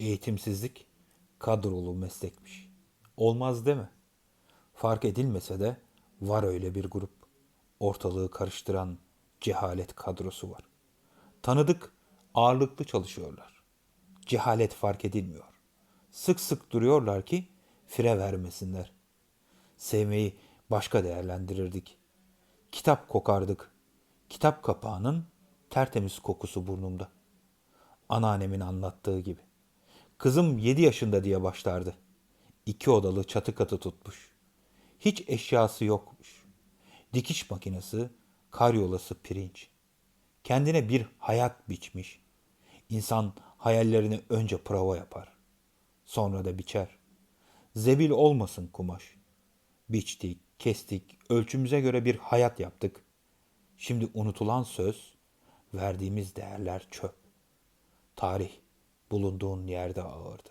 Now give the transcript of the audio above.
Eğitimsizlik kadrolu meslekmiş. Olmaz deme. Fark edilmese de var öyle bir grup. Ortalığı karıştıran cehalet kadrosu var. Tanıdık, ağırlıklı çalışıyorlar. Cehalet fark edilmiyor. Sık sık duruyorlar ki fire vermesinler. Sevmeyi başka değerlendirirdik. Kitap kokardık. Kitap kapağının tertemiz kokusu burnumda. Anneannemin anlattığı gibi. Kızım 7 yaşında diye başlardı. İki odalı çatı katı tutmuş. Hiç eşyası yokmuş. Dikiş makinesi, karyolası pirinç. Kendine bir hayat biçmiş. İnsan hayallerini önce prova yapar. Sonra da biçer. Zebil olmasın kumaş. Biçtik, kestik, ölçümüze göre bir hayat yaptık. Şimdi unutulan söz, verdiğimiz değerler çöp. Tarih bulunduğun yerde ağırdır.